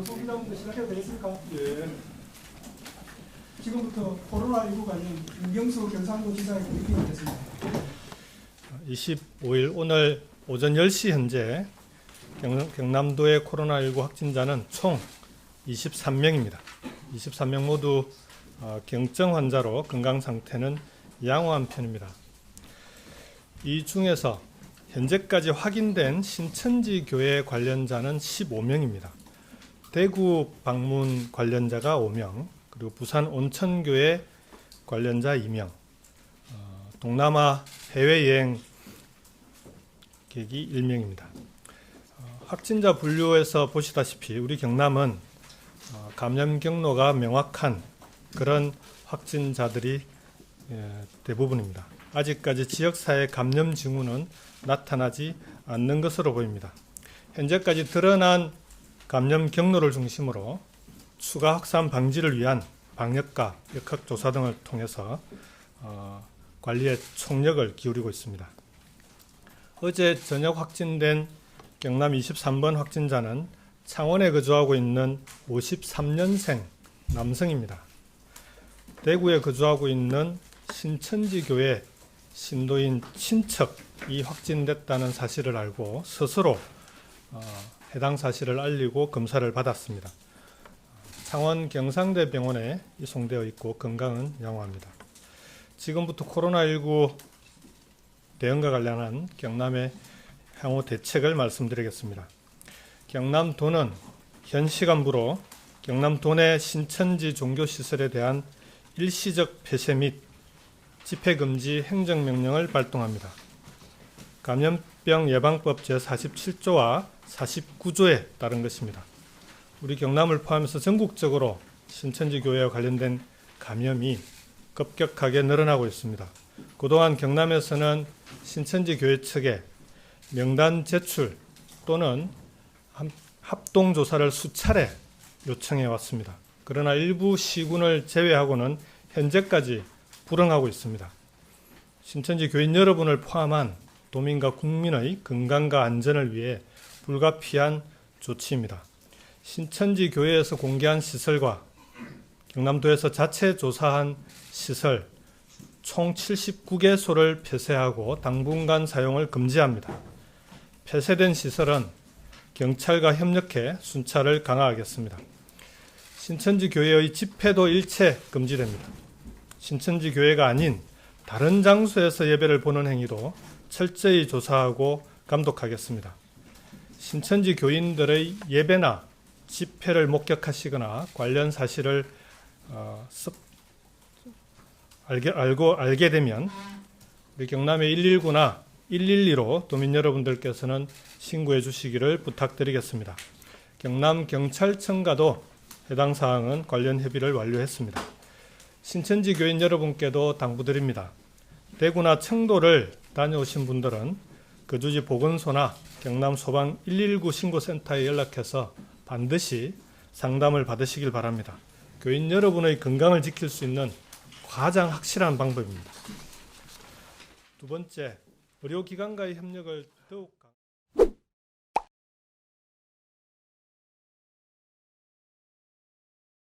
방송 기자분들 시작해도 되겠습니까? 예. 지금부터 코로나19 관련 윤경수 경상도 지사의 브리핑이 있겠습니다. 25일 오늘 오전 10시 현재 경, 경남도의 코로나19 확진자는 총 23명입니다. 23명 모두 어, 경증 환자로 건강 상태는 양호한 편입니다. 이 중에서 현재까지 확인된 신천지 교회 관련자는 15명입니다. 대구 방문 관련자가 5명, 그리고 부산 온천교회 관련자 2명, 어, 동남아 해외여행 객이 1명입니다. 어, 확진자 분류에서 보시다시피 우리 경남은 어, 감염 경로가 명확한 그런 확진자들이 예, 대부분입니다. 아직까지 지역사회 감염 징후는 나타나지 않는 것으로 보입니다. 현재까지 드러난 감염 경로를 중심으로 추가 확산 방지를 위한 방역과 역학 조사 등을 통해서 어, 관리에 총력을 기울이고 있습니다. 어제 저녁 확진된 경남 23번 확진자는 창원에 거주하고 있는 53년생 남성입니다. 대구에 거주하고 있는 신천지 교회 신도인 친척이 확진됐다는 사실을 알고 스스로 어, 해당 사실을 알리고 검사를 받았습니다. 창원 경상대 병원에 이송되어 있고 건강은 양호합니다. 지금부터 코로나19 대응과 관련한 경남의 향후 대책을 말씀드리겠습니다. 경남도는 현 시간부로 경남도 내 신천지 종교시설에 대한 일시적 폐쇄 및 집회금지 행정명령을 발동합니다. 감염병 예방법 제47조와 49조에 따른 것입니다. 우리 경남을 포함해서 전국적으로 신천지 교회와 관련된 감염이 급격하게 늘어나고 있습니다. 그동안 경남에서는 신천지 교회 측에 명단 제출 또는 함- 합동 조사를 수차례 요청해 왔습니다. 그러나 일부 시군을 제외하고는 현재까지 불응하고 있습니다. 신천지 교인 여러분을 포함한 도민과 국민의 건강과 안전을 위해 불가피한 조치입니다. 신천지 교회에서 공개한 시설과 경남도에서 자체 조사한 시설 총 79개소를 폐쇄하고 당분간 사용을 금지합니다. 폐쇄된 시설은 경찰과 협력해 순찰을 강화하겠습니다. 신천지 교회의 집회도 일체 금지됩니다. 신천지 교회가 아닌 다른 장소에서 예배를 보는 행위도 철저히 조사하고 감독하겠습니다. 신천지 교인들의 예배나 집회를 목격하시거나 관련 사실을 어, 습- 알게, 알고 알게 되면 우리 경남의 119나 112로 도민 여러분들께서는 신고해 주시기를 부탁드리겠습니다. 경남 경찰청과도 해당 사항은 관련 협의를 완료했습니다. 신천지 교인 여러분께도 당부드립니다. 대구나 청도를 다녀오신 분들은 거주지 보건소나 경남 소방 119 신고센터에 연락해서 반드시 상담을 받으시길 바랍니다. 교인 여러분의 건강을 지킬 수 있는 가장 확실한 방법입니다. 두 번째, 의료기관과의 협력을 더욱